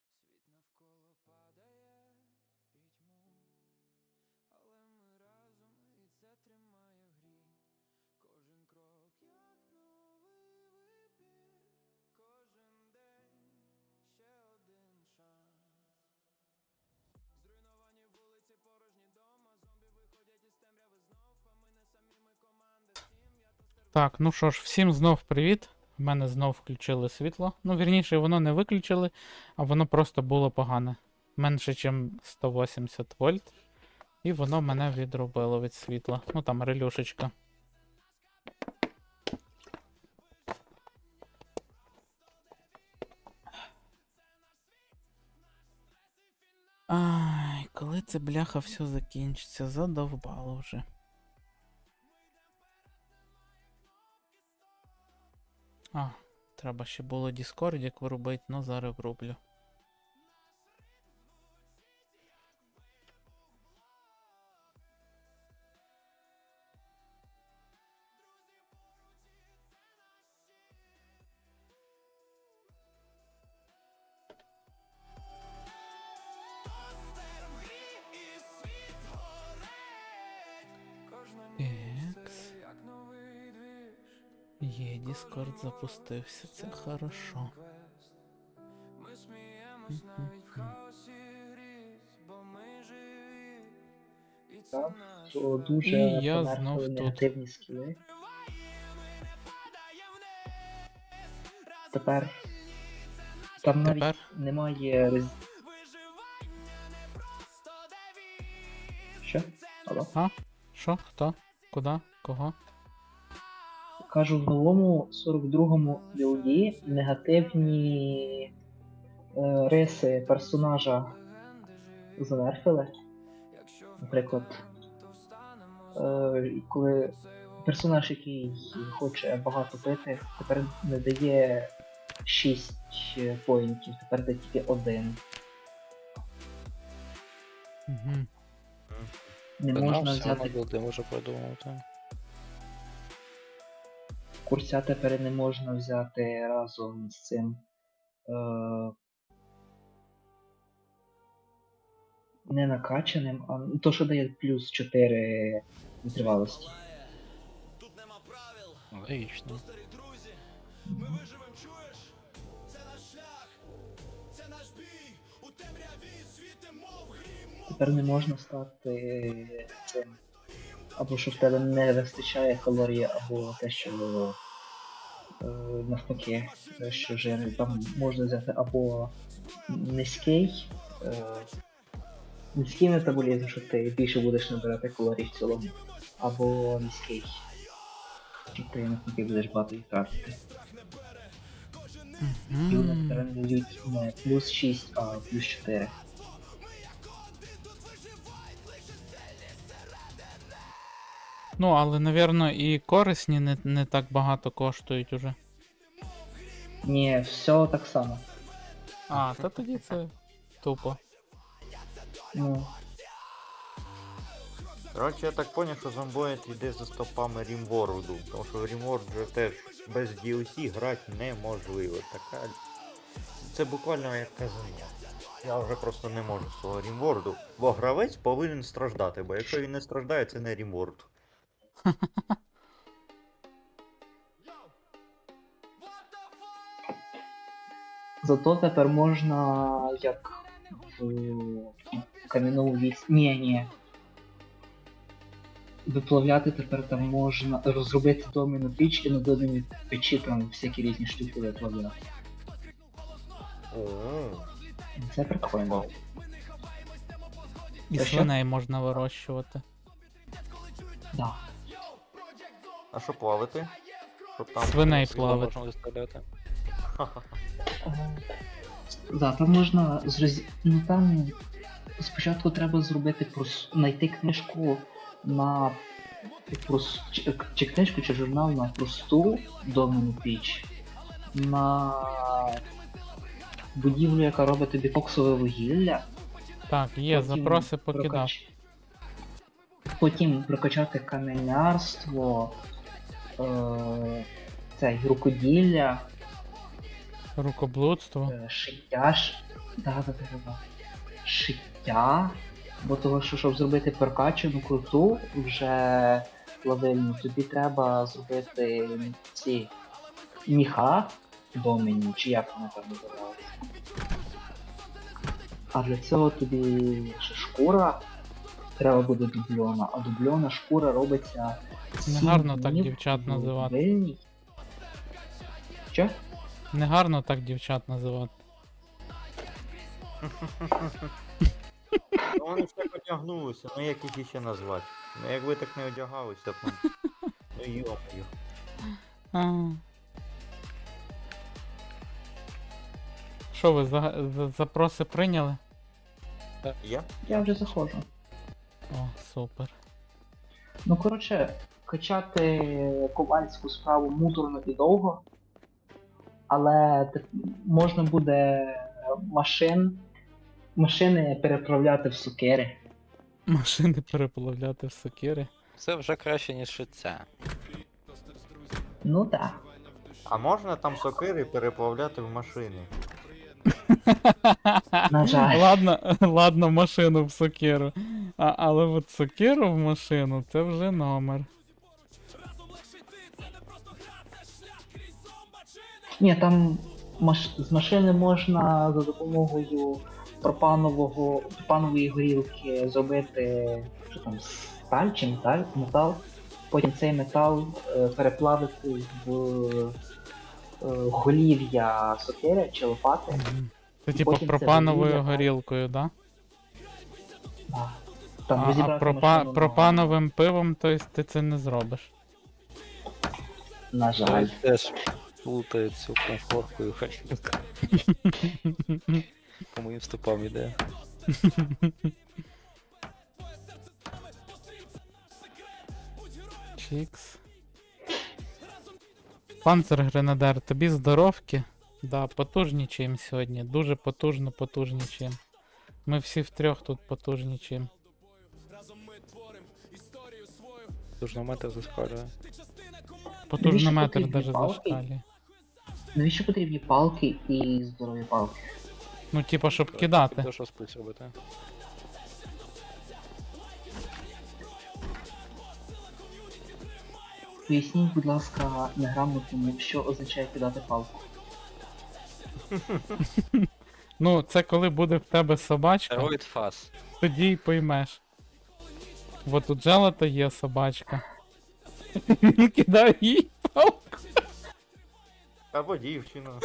Світ навколо падає в пітьму, але ми разом і це тримає в грі. Кожен крок, як новий вибір, кожен день ще один шанс. Зруйновані вулиці, порожні дома, зомбі виходять із темряви знов, а ми не самі ми команда, сім'я Так, ну що ж, всім знов привіт. У мене знов включили світло. Ну, вірніше, воно не виключили, а воно просто було погане. Менше, ніж 180 вольт. І воно мене відробило від світла. Ну там релюшечка. Ай, коли це бляха все закінчиться, задовбало вже. А, треба ще було Discord вирубити, ну зараз врублю. Є, Discord запустився, це хорошо. Мгм. Так, то дуже І я померкли знов тут. негативні скіли. Тепер там навіть Тепер? немає роз... Що? Алло? А? Що? Хто? Куда? Кого? Кажу, в новому 42-му білді негативні е, риси персонажа занерфили. Наприклад, е, коли персонаж, який хоче багато пити, тепер не дає 6 поінтів, тепер дає тільки один. Угу. Не можна взяти білди може придумати. Курця тепер не можна взяти разом з цим. Е, не накачаним, а ну, то, що дає плюс 4 витривалості. Логічно. Тепер не можна стати цим. Або що в тебе не вистачає калорії, або те, що е, навпаки, те, що жир. Там можна взяти або низький. Е, низький метаболізм, що ти більше будеш набирати калорій в цілому, або низький. Що ти навпаки будеш багато їх тратити. І вони тепер не не плюс 6, а плюс 4. Ну, але, напевно, і корисні не, не так багато коштують уже. Ні, все так само. А, та тоді це тупо. Ну, Коротше, я так поняв, що зомбоїд йде за стопами Рімворду, тому що в Рімворд вже теж без DLC грати неможливо. Така... Це буквально як казання. Я вже просто не можу з свого Рімворду, бо гравець повинен страждати, бо якщо він не страждає, це не Рімворд. зато тепер можна як в кам'яному вісь. Ні, ні. Виплавляти тепер там можна розробити доміну піч і на доміні печі там всякі різні штуки виплавляти. Це прикольно. І свиней можна вирощувати. Да. А що плавати? Щоб там Свиней світло плавати. Можна виставляти. Да, там можна зроз... Ну там спочатку треба зробити прос... знайти книжку на прос... чи, чи книжку, чи журнал на просту домену піч, на будівлю, яка робить тобі коксове вугілля. Так, є, потім запроси покидав. прокач- Потім прокачати каменярство, е... це рукоділля, Рукоблудство. Е, Шиття ж. Да, да, да, да. Шиття. Бо того, що щоб зробити прокачану круту вже лавельну, тобі треба зробити ці міха домені, чи як вони там називаються. А для цього тобі ще шкура треба буде дубльона, а дубльона шкура робиться. Негарно так дівчат називати. Що? Негарно так дівчат називати. Ну вони ж так одягнулися, ну як їх іще назвати? Ну якби так не одягалися, то. Ну йо-моє. А. Що ви за, за- запроси прийняли? Я? Я вже заходжу. О, супер. Ну, коротше, качати ковальську справу муторно і довго, але можна буде машин, машини переправляти в сукери. Машини переплавляти в сокири. Це вже краще, ніж це. Ну так. А можна там сокири переплавляти в машини? На жаль. Ладно, ладно, машину в сокиру. А, але от сокиру в машину це вже номер. Ні, там маш... з машини можна за допомогою пропанового пропанової горілки зробити що там, сталь чи металь, метал. Потім цей метал е, переплавити в е, голів'я сокири чи лопати. Це типу потім це пропановою вугілля, горілкою, да? Да. Там А, а розібрати пропа... машину на- пропановим пивом, то есть ти це не зробиш. На жаль. Теж плутає цю комфорку горілку. По моїм стопам іде. Чікс. Панцер Гренадер, тобі здоровки? Да, потужнічаємо сьогодні. Дуже потужно потужнічаємо. Ми всі втрьох тут потужнічаємо. Тужнометр заскалює. Потужнометр палки? зашкалює. Навіщо потрібні палки і здорові палки? Ну, типа, щоб кидати. Те, що сплить робити. Поясніть, будь ласка, неграмотному, що означає кидати палку. Ну, це коли буде в тебе собачка, фас. тоді й поймеш. От у Джелата є собачка. Кидай їй палку. Або дівчина.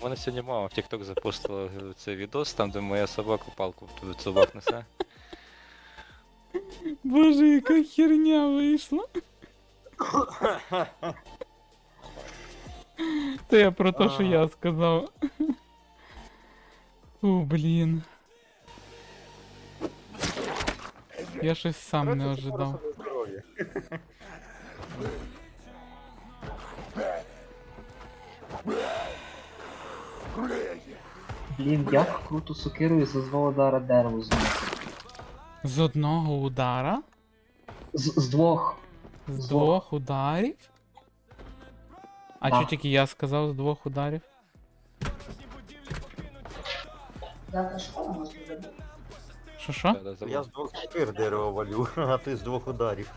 У мене сьогодні мама в TikTok запостила е, цей відос, там де моя собака палку від собак несе. Боже, яка херня вийшла. Це я про те, що я сказав. О, блін. Я щось сам не Коротше, це ожидав. Блін, як круто сокирою за два удара дерево зносить. З одного удара? З, з двох. З З двох ударів? А Да. що тільки я сказав з двох ударів? Що що? Забув. Я з двох сокир дерево валю, а ти з двох ударів.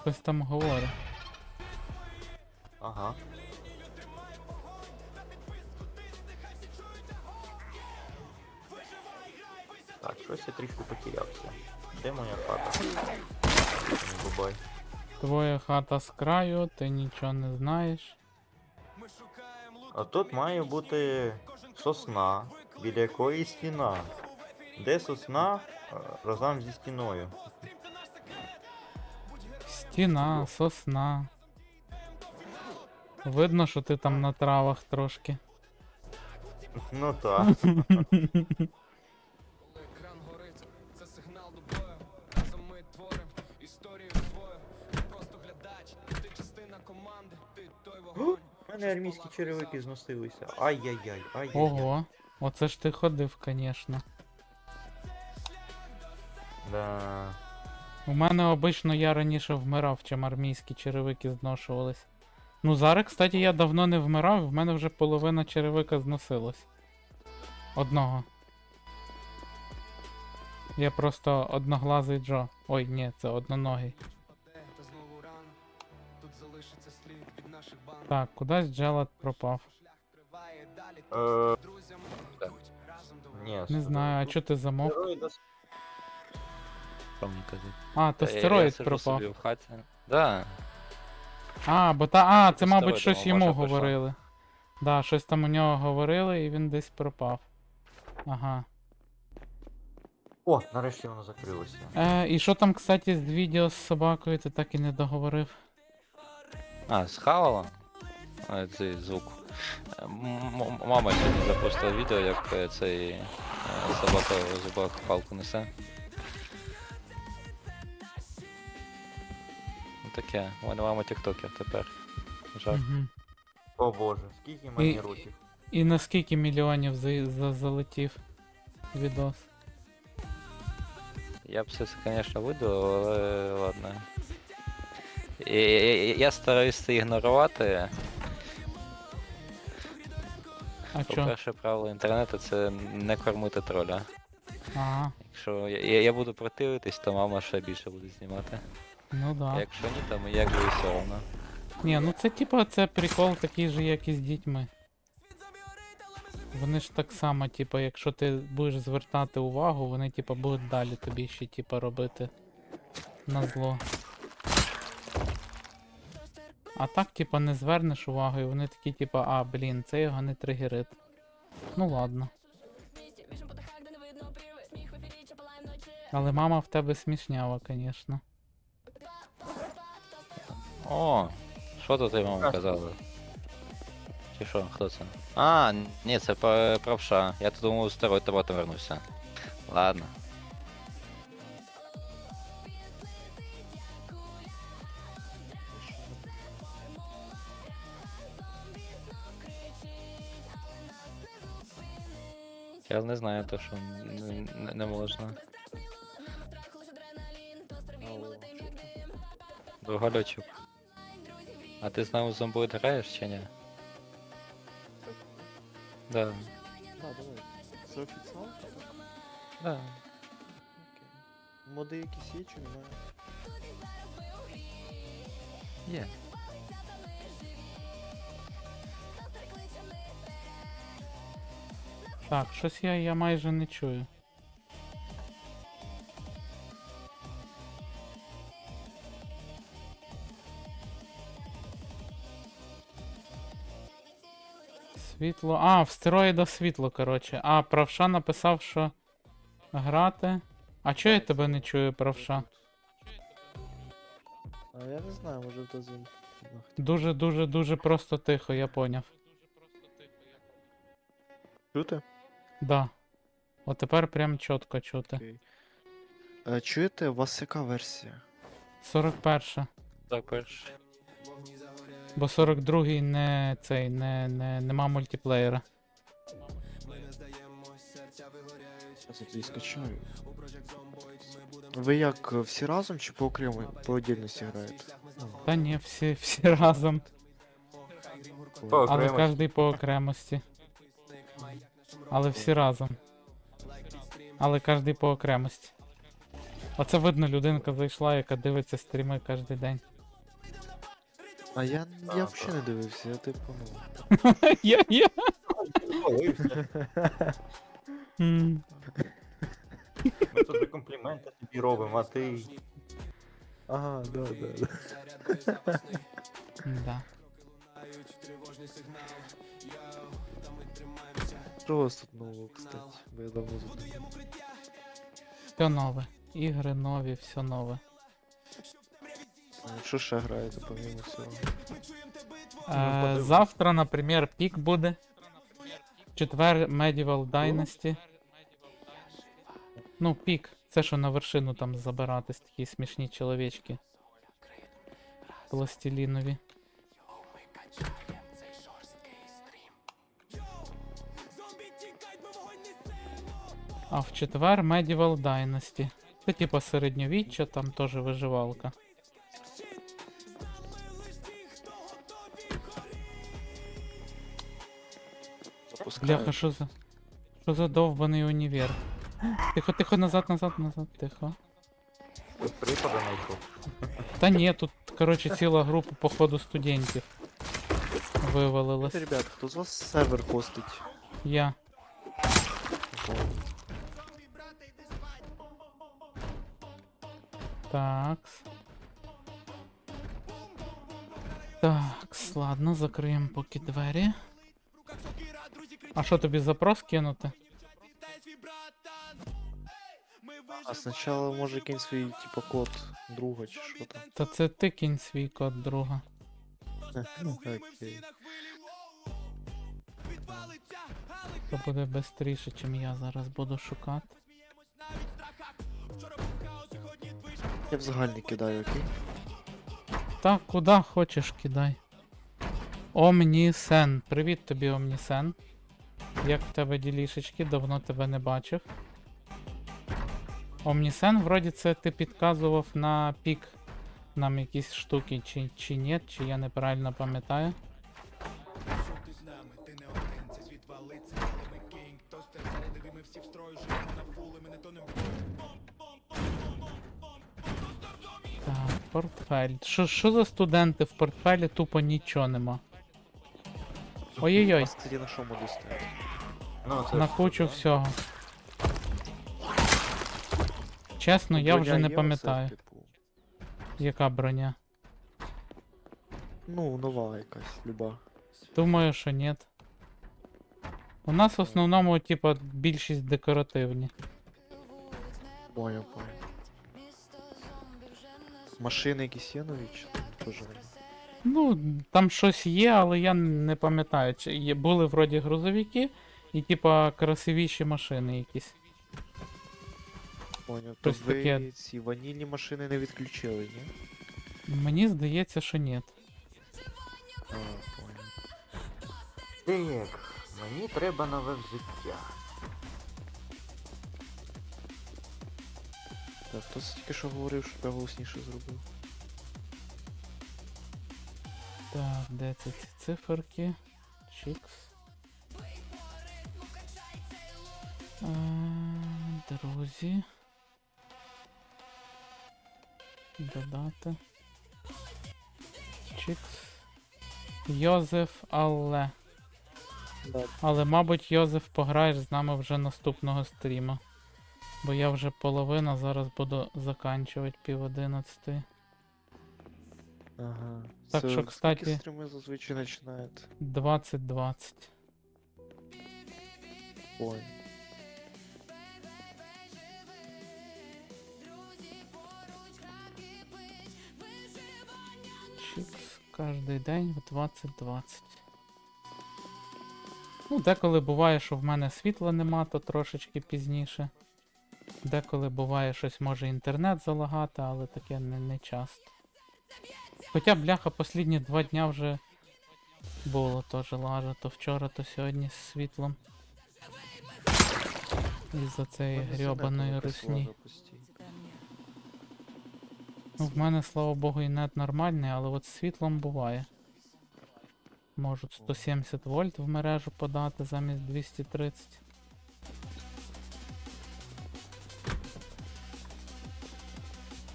Хтось там говорить. Ага. Щось я трішки потерявся. Де моя хата? Бабай. Твоя хата з краю, ти нічого не знаєш. А тут має бути сосна, біля якої стіна. Де сосна е, разом зі стіною. Стіна, сосна. Видно, що ти там на травах трошки. Ну так. мене армійські черевики зносилися. Ай-яй-яй, ай-яй-яй. Ого, оце ж ти ходив, звісно. Да. У мене обично я раніше вмирав, чим армійські черевики зношувались. Ну зараз, кстати, я давно не вмирав, в мене вже половина черевика зносилась. Одного. Я просто одноглазий Джо. Ой, ні, це одноногий. Так, кудись Джелат пропав. Е, Ні, Не знаю, а чого ти замовк? казати? А, то Та я- я стероїд сиджу пропав. собі в хаті. Да. А, бо та. А, це, мабуть, щось йому прийшла. говорили. Да, щось там у нього говорили, і він десь пропав. Ага. О, нарешті воно закрилося. Е, і що там, кстати, з відео з собакою ти так і не договорив? А, схавала? А, цей звук. М- Мама сьогодні запустила відео, як е, цей е, собака в зубах палку несе. Ну таке, у мене мама тіктокер тепер. Жах. Угу. О боже, скільки мені років? І на скільки мільйонів за, за, залетів відос? Я б все це, звісно, видалив, але ладно. І- і- Я стараюся це ігнорувати. А чо? По-перше, правило інтернету це не кормити троля. Ага, Якщо я, я- я буду противитись, то мама ще більше буде знімати. ну да. А якщо ні, то якби і все одно. Ні, ну це типа це прикол такий же, як і з дітьми. Вони ж так само, типа, якщо ти будеш звертати увагу, вони типа будуть далі тобі ще типа робити на зло. А так, типа, не звернеш увагу, і вони такі, типа, а, блін, це його не тригерить. Ну ладно. Але мама в тебе смішнява, звісно. О, що тут ти мама казала? Чи що, хто це? А, ні, це пра- правша. Я тут думав, старий робота вернувся. Ладно. Я не знаю, то що не, не, можна. Другольочок. А ти з нами зомбоїд граєш чи ні? Да. Да, давай. Це офіціал? Да. Моди якісь є чи немає? Є. Так, щось я, я майже не чую. Світло. А, в стероїда світло, коротше. А, правша написав, що грати. А чого я тебе не чую, правша? А я не знаю, може хто з Дуже, дуже, дуже просто тихо, я поняв. Чути? Да. От тепер прям чітко чути. Окей. Е, чуєте, у вас яка версія? 41. Так, перш. Бо 42-й не цей, не, не, нема мультиплеєра. Я скачаю. Ви як, е, всі разом чи по окремо, по отдельності граєте? Та ні, всі, всі разом. По Але окремості. кожний по окремості. Але всі разом. Але кожний по окремості. Оце видно, людинка зайшла, яка дивиться стріми кожен день. А я, я взагалі не дивився, я типу, ну. Я, я. М, Ми тут же компліменти тобі робимо, а ти. Ага, да, да, да. Да. Що тут нового, кстати? Бо я давно. Все нове. Ігри нові, все нове. А, Що ще граєте, помимо цього? Е, завтра, наприклад, пік буде. Четвер Medieval Dynasty. Ну, пік. Це що на вершину там забиратись, такі смішні чоловічки. Пластилінові. А в четвер Medieval Dynasty. Це типа середньовіччя, там теж виживалка. Бляха, що за. Що за довбаний універ? Тихо, тихо, назад, назад, назад, тихо. Тут припади знайшов. Та ні, тут, коротше, ціла група походу студентів вивалилась. Ребят, хто з вас сервер хостить? Я. Такс. Такс, ладно, закриємо поки двері. А що тобі запрос кинути? А спочатку може кинь свій, типа, код друга чи що там. Та це ти кінь свій код друга. Окей. То буде швидше, чим я зараз буду шукати. Я в загальний кидаю, окей? Так, куди хочеш кидай. Омнісен. Привіт тобі, Омнісен. Як в тебе ділішечки? Давно тебе не бачив. Омнісен, вроді це ти підказував на пік нам якісь штуки, чи, чи ні, чи я неправильно пам'ятаю. Портфель. Що, що за студенти в портфелі тупо нічого нема. Ой-ой-ой, кстати, на стоять? Ну, це на кучу да. всього. Чесно, я вже не пам'ятаю, типу? яка броня. Ну, нова якась, люба. Думаю, що ні. У нас в основному, типа, більшість декоративні. Понял, понял. Машини якісь є нові, чи теж? Ну, там щось є, але я не пам'ятаю. Чи є, були вроді грузовики і, типа, красивіші машини якісь. Понял. То Щось ви таке. ці ванільні машини не відключили, ні? Мені здається, що ні. А, мені треба нове взуття. Так, хтось тільки що говорив, що я голосніше зробив. Так, де це ці циферки? Чікс. Е, Друзі. Додати. Чікс. Йозеф Алле. Да. Але, мабуть, Йозеф пограєш з нами вже наступного стріма. Бо я вже половина, зараз буду заканчувати пів одинадцятої. Ага. Так Це що, кстати- стріми зазвичай починають? 20-20. Понял. Чікс кожний день в 20-20. Ну, деколи буває, що в мене світла нема, то трошечки пізніше. Деколи буває щось може інтернет залагати, але таке не, не часто. Хоча бляха послідні два дня вже було теж лажа, то вчора, то сьогодні з світлом. Із-за цієї грьобаної русні. Ну, в мене, слава Богу, і нет нормальний, але от з світлом буває. Можуть 170 вольт в мережу подати замість 230.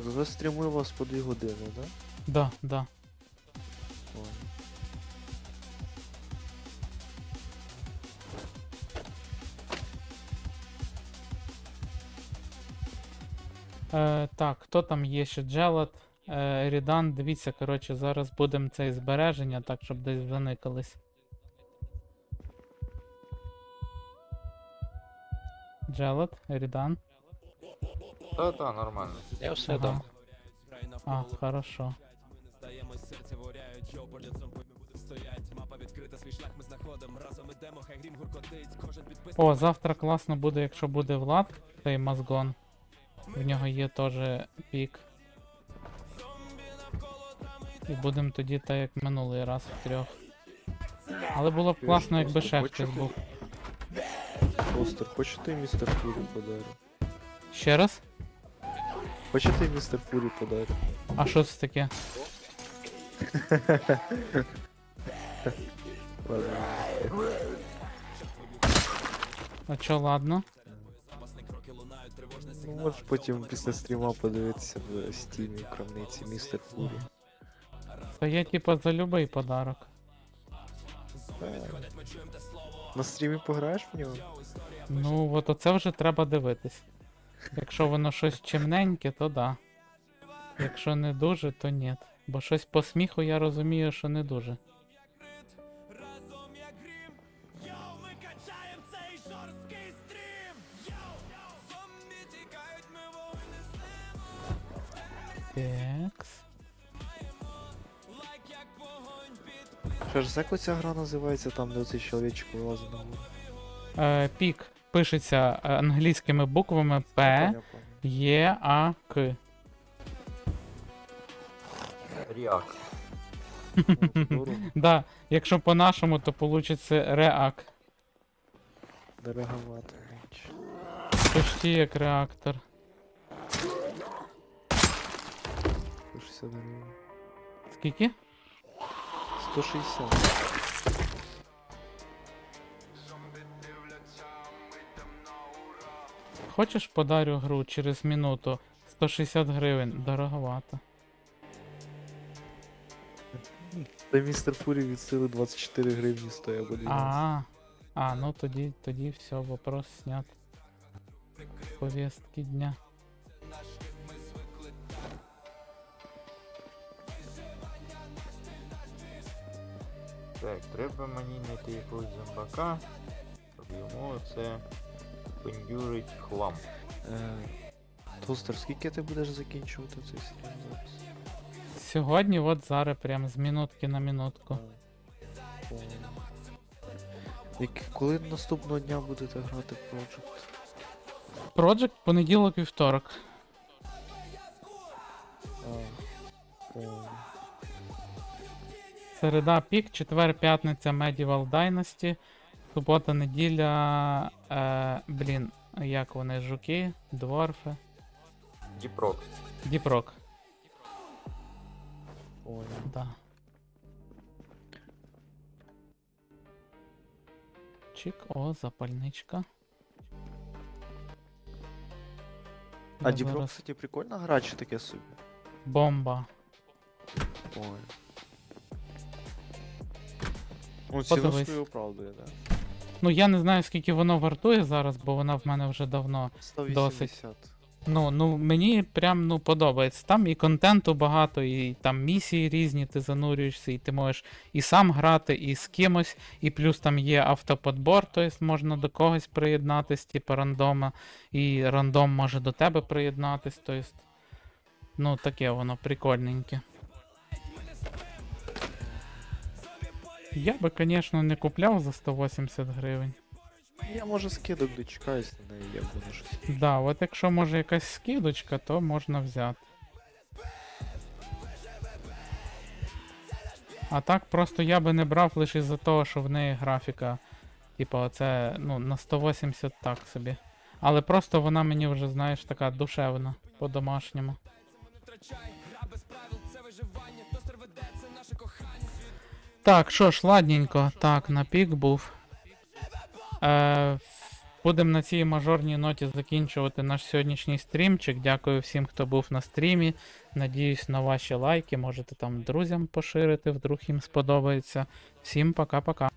За стріми вас по 2 години, да? Да, да. Понял. Е, так, хто там є ще Джелат? Е, Рідан, дивіться, коротше, зараз будемо цей збереження, так, щоб десь заникались. Джелат, Рідан. Та-та, нормально. Я все Ага. дам. А, хорошо. О, завтра класно буде, якщо буде Влад, цей мазгон. В нього є теж пік. І будемо тоді так як минулий раз в трьох. Але було б класно, якби ще хтось був. Постер, хочете містер Фурі подарю? Ще раз? Хочете містер Фурі подарю? А що це таке? А чо, ладно? Ну, можеш потім після стріма подивитися в стімі в крамниці містер Фурі. Та я типа за любий подарок. На стрімі пограєш в нього? Ну, от оце вже треба дивитись. Якщо воно щось чимненьке, то да. Якщо не дуже, то ні. Бо щось по сміху я розумію, що не дуже. Цей. Текс. Що ж, як оця гра називається там, де оцей чоловічок вилазить на гору? Е, пік пишеться е, англійськими буквами П. Є, А, К. Ріак. Да, якщо по-нашому, то получиться реак. Дороговато. менш. Почти як реактор. 160 гривень. Скільки? 160. Хочеш подарю гру через минуту? 160 гривень, дороговато. Та містер Фурі від сили 24 гривні стоїть або 12. А, а, ну тоді, тоді все, вопрос снят. Повестки дня. Так, треба мені знайти якогось зомбака, щоб йому це пендюрить хлам. Е, Тостер, скільки ти будеш закінчувати цей стрім зараз? Сьогодні, от зараз, прям з минутки на минутку. Як, коли наступного дня будете грати в Project? Project понеділок вівторок. А, Середа пік, четвер, п'ятниця Medieval Dynasty. Субота, неділя. Е, блін, як вони, жуки, дворфи. Діпрок. Діпрок. понял. Да. Чик, о, запальничка. А Я Дібро, зараз- кстати, прикольно грати чи таке собі? Бомба. Ой. Ну, ціну Подивись. свою оправдує, да? Ну я не знаю, скільки воно вартує зараз, бо вона в мене вже давно. 180. Ну, ну мені прям ну подобається. Там і контенту багато, і там місії різні, ти занурюєшся, і ти можеш і сам грати, і з кимось, і плюс там є автоподбор, тобто можна до когось приєднатись, типу рандома, і рандом може до тебе приєднатись, тобто. Ну, таке воно прикольненьке. Я би, звісно, не купляв за 180 гривень. Я може скидок дочекаюсь на неї, як воно щось. Да, от якщо може якась скидочка, то можна взяти. А так просто я би не брав лише із-за того, що в неї графіка. Типа, оце, ну, на 180 так собі. Але просто вона мені вже, знаєш, така душевна, по-домашньому. Так, що ж, ладненько. Так, на пік був. Е, Будемо на цій мажорній ноті закінчувати наш сьогоднішній стрімчик. Дякую всім, хто був на стрімі. Надіюсь на ваші лайки. Можете там друзям поширити, вдруг їм сподобається. Всім пока-пока.